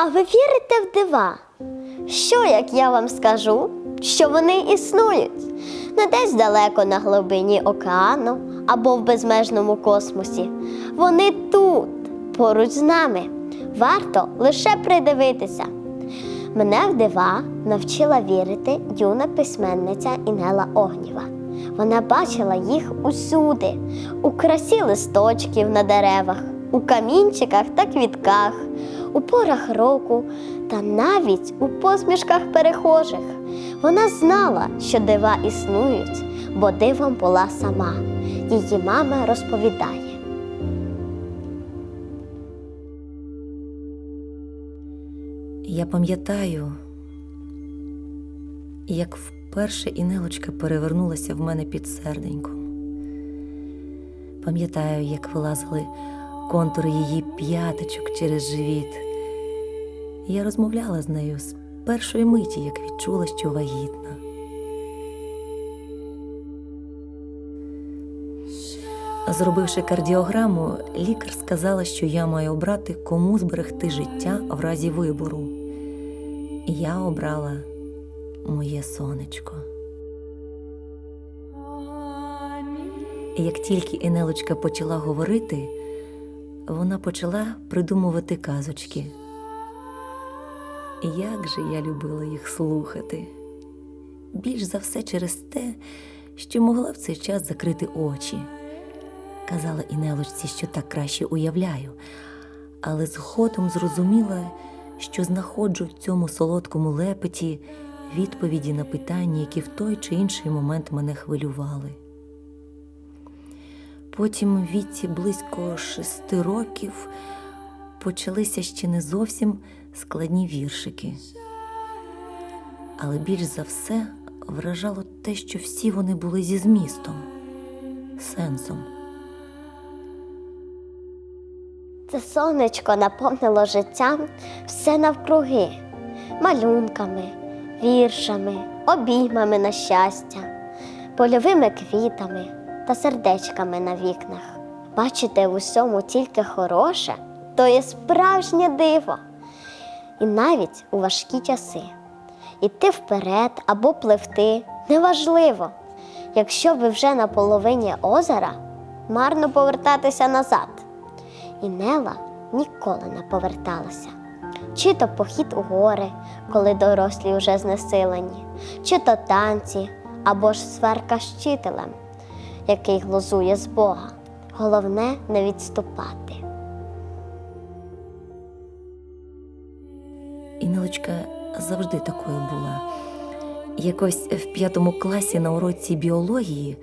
А ви вірите в дива? Що, як я вам скажу, що вони існують? Не десь далеко на глибині океану або в безмежному космосі. Вони тут, поруч з нами. Варто лише придивитися. Мене в дива навчила вірити юна письменниця Інела Огнєва. Вона бачила їх усюди, у красі листочків на деревах, у камінчиках та квітках, у порах року та навіть у посмішках перехожих. Вона знала, що дива існують, бо дивом була сама. Її мама розповідає. Я пам'ятаю, як вперше Інелочка перевернулася в мене під серденьком. Пам'ятаю, як вилазили контури її п'яточок через живіт. Я розмовляла з нею з першої миті, як відчула, що вагітна. Зробивши кардіограму, лікар сказала, що я маю обрати, кому зберегти життя в разі вибору. Я обрала моє сонечко. Як тільки Енелочка почала говорити, вона почала придумувати казочки. Як же я любила їх слухати. Більш за все через те, що могла в цей час закрити очі. Казала Інелочці, що так краще уявляю, але згодом зрозуміла, що знаходжу в цьому солодкому лепеті відповіді на питання, які в той чи інший момент мене хвилювали. Потім в віці близько шести років почалися ще не зовсім складні віршики. Але більш за все вражало те, що всі вони були зі змістом, сенсом. Це сонечко наповнило життям все навкруги, малюнками, віршами, обіймами на щастя, польовими квітами та сердечками на вікнах. Бачите в усьому тільки хороше, то є справжнє диво. І навіть у важкі часи. Іти вперед або пливти неважливо. Якщо ви вже на половині озера, марно повертатися назад. І Нела ніколи не поверталася. Чи то похід у гори, коли дорослі вже знесилені, чи то танці, або ж сварка з вчителем, який глузує з Бога. Головне не відступати. Інелочка завжди такою була. Якось в п'ятому класі на уроці біології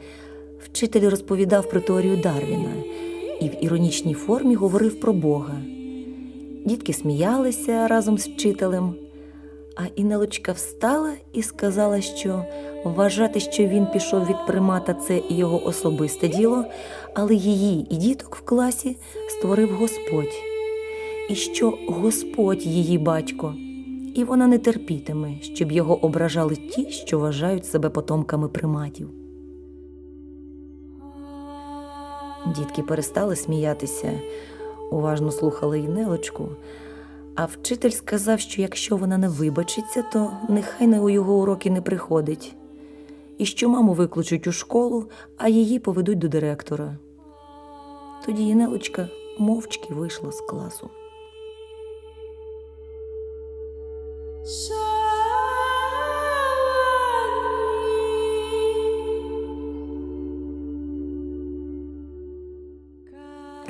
вчитель розповідав про теорію Дарвіна і в іронічній формі говорив про Бога. Дітки сміялися разом з вчителем, а Інелочка встала і сказала, що вважати, що він пішов від примата, це його особисте діло, але її і діток в класі створив Господь і що Господь її батько, і вона не терпітиме, щоб його ображали ті, що вважають себе потомками приматів. Дітки перестали сміятися, уважно слухали Інелочку, а вчитель сказав, що якщо вона не вибачиться, то нехай на його уроки не приходить, і що маму викличуть у школу, а її поведуть до директора. Тоді Інелочка мовчки вийшла з класу.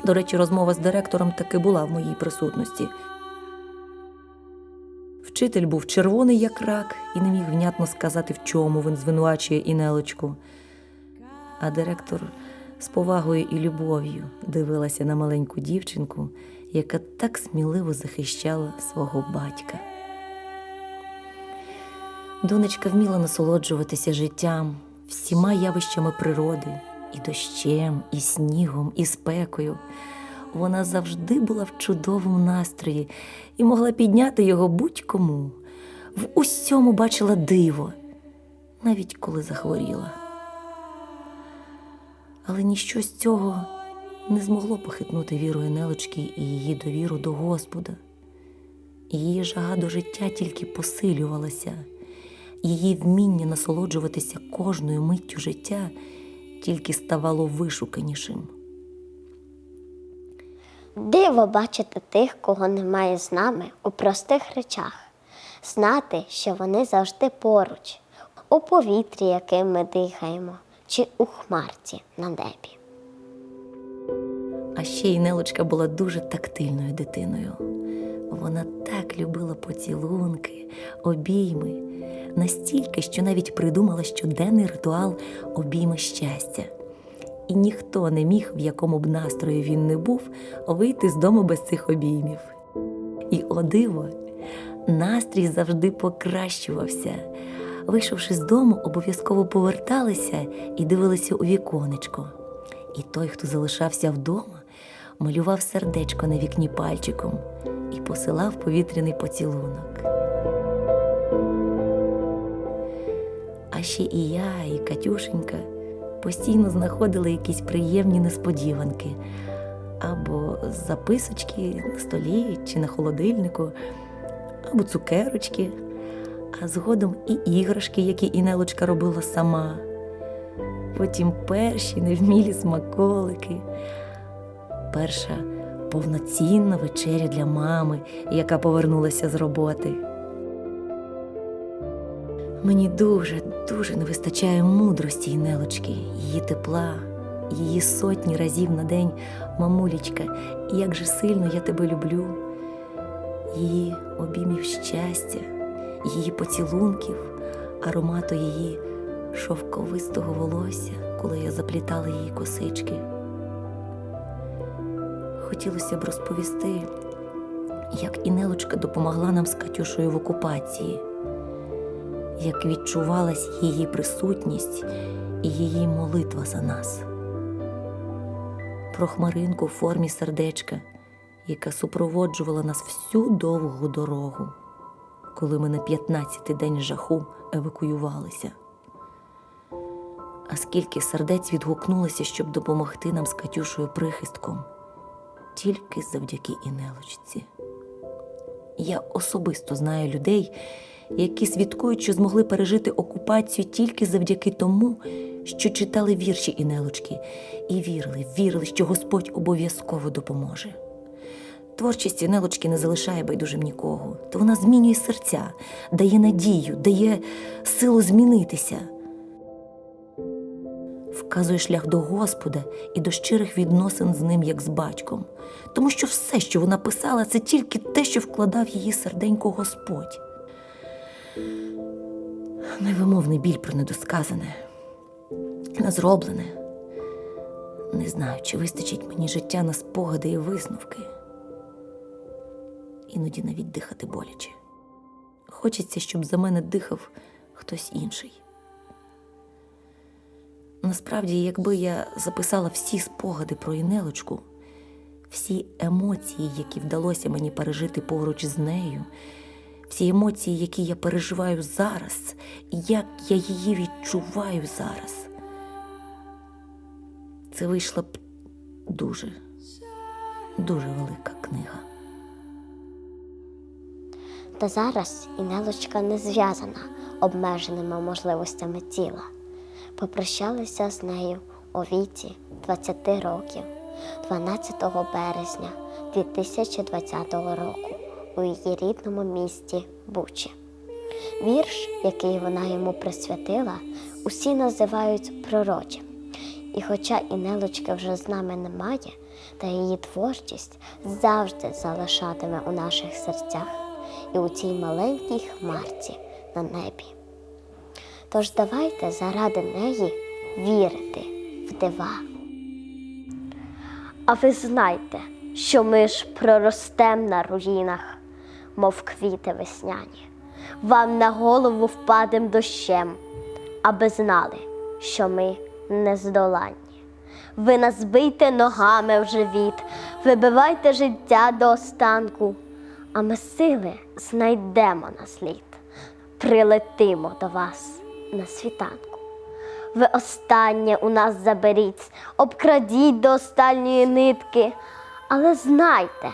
До речі, розмова з директором таки була в моїй присутності. Вчитель був червоний, як рак, і не міг внятно сказати, в чому він звинувачує Інелочку. А директор з повагою і любов'ю дивилася на маленьку дівчинку, яка так сміливо захищала свого батька. Донечка вміла насолоджуватися життям, всіма явищами природи, і дощем, і снігом, і спекою. Вона завжди була в чудовому настрої і могла підняти його будь-кому. В усьому бачила диво, навіть коли захворіла. Але ніщо з цього не, змогло похитнути віру Енелочки і її довіру до Господа. Її жага до життя тільки посилювалася, її вміння насолоджуватися кожною миттю життя тільки ставало вишуканішим. Диво бачити тих, кого немає з нами у простих речах, знати, що вони завжди поруч, у повітрі, яким ми дихаємо, чи у хмарці на небі. А ще й Нелочка була дуже тактильною дитиною. Вона так любила поцілунки, обійми, настільки, що навіть придумала щоденний ритуал обійми щастя. І ніхто не міг, в якому б настрої він не був, вийти з дому без цих обіймів. І о диво, настрій завжди покращувався. Вийшовши з дому, обов'язково поверталися і дивилися у віконечко. І той, хто залишався вдома, малював сердечко на вікні пальчиком посилав повітряний поцілунок. А ще і я, і Катюшенька постійно знаходили якісь приємні несподіванки або записочки на столі чи на холодильнику, або цукерочки, а згодом і іграшки, які Інелочка робила сама. Потім перші невмілі смаколики, перша повноцінна вечеря для мами, яка повернулася з роботи. Мені дуже, дуже не вистачає мудрості Інелочки, її тепла, її сотні разів на день, мамулічка, як же сильно я тебе люблю, її обіймів щастя, її поцілунків, аромату її шовковистого волосся, коли я заплітала її косички. Хотілося б розповісти, як Інелочка допомогла нам з Катюшею в окупації як відчувалась її присутність і її молитва за нас. Про хмаринку в формі сердечка, яка супроводжувала нас всю довгу дорогу, коли ми на 15-й день жаху евакуювалися. А скільки сердець відгукнулося, щоб допомогти нам з Катюшою прихистком, тільки завдяки Інелочці. Я особисто знаю людей, які свідкують, що змогли пережити окупацію тільки завдяки тому, що читали вірші Інелочки і вірили, вірили, що Господь обов'язково допоможе. Творчість Інелочки не залишає байдужим нікого, то вона змінює серця, дає надію, дає силу змінитися, вказує шлях до Господа і до щирих відносин з ним, як з батьком, тому що все, що вона писала, це тільки те, що вкладав її серденько Господь. Невимовний біль про недосказане, незроблене. Не знаю, чи вистачить мені життя на спогади і висновки. Іноді навіть дихати боляче. Хочеться, щоб за мене дихав хтось інший. Насправді, якби я записала всі спогади про Інелочку, всі емоції, які вдалося мені пережити поруч з нею, всі емоції, які я переживаю зараз, як я її відчуваю зараз. Це вийшла б дуже, дуже велика книга. Та зараз Інелочка не зв'язана обмеженими можливостями тіла. Попрощалися з нею у віці 20 років, 12 березня 2020 року у її рідному місті Бучі. Вірш, який вона йому присвятила, усі називають пророчим. І хоча Інелочки вже з нами немає, та її творчість завжди залишатиме у наших серцях і у цій маленькій хмарці на небі. Тож давайте заради неї вірити в дива. А ви знайте, що ми ж проростем на руїнах, мов квіти весняні, вам на голову впадем дощем, аби знали, що ми нездоланні. Ви нас бийте ногами в живіт, вибивайте життя до останку, а ми сили знайдемо на слід, прилетимо до вас на світанку. Ви останнє у нас заберіть, обкрадіть до останньої нитки, але знайте,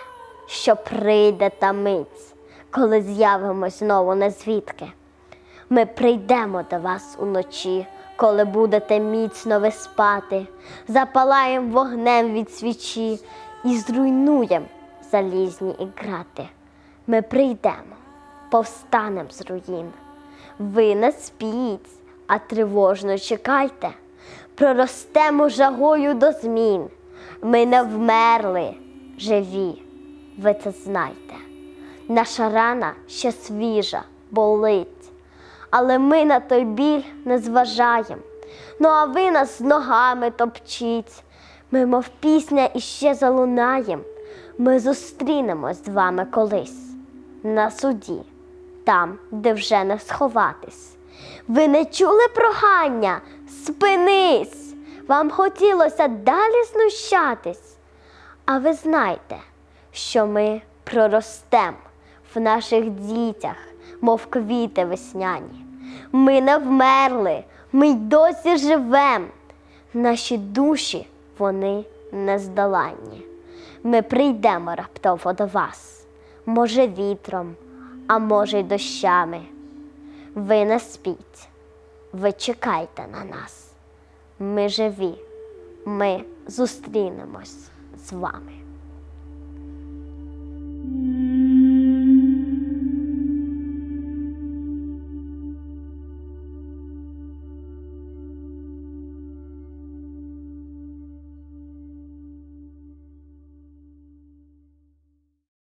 що прийде та мить, коли з'явимось знову не звідки. Ми прийдемо до вас уночі, коли будете міцно ви спати, запалаєм вогнем від свічі і зруйнуєм залізні і грати. Ми прийдемо, повстанем з руїн. Ви не спіть, а тривожно чекайте, проростемо жагою до змін. Ми не вмерли, живі, ви це знайте. Наша рана ще свіжа, болить, але ми на той біль не зважаєм. Ну а ви нас ногами топчіть. Ми, мов пісня, іще залунаєм. Ми зустрінемось з вами колись на суді, там, де вже не сховатись. Ви не чули прохання? Спинись! Вам хотілося далі знущатись. А ви знаєте, що ми проростем в наших дітях, мов квіти весняні. Ми не вмерли, ми й досі живем. Наші душі вони нездоланні. Ми прийдемо раптово до вас, може, вітром, а може, й дощами. Ви не спіть, ви чекайте на нас. Ми живі, ми зустрінемось з вами.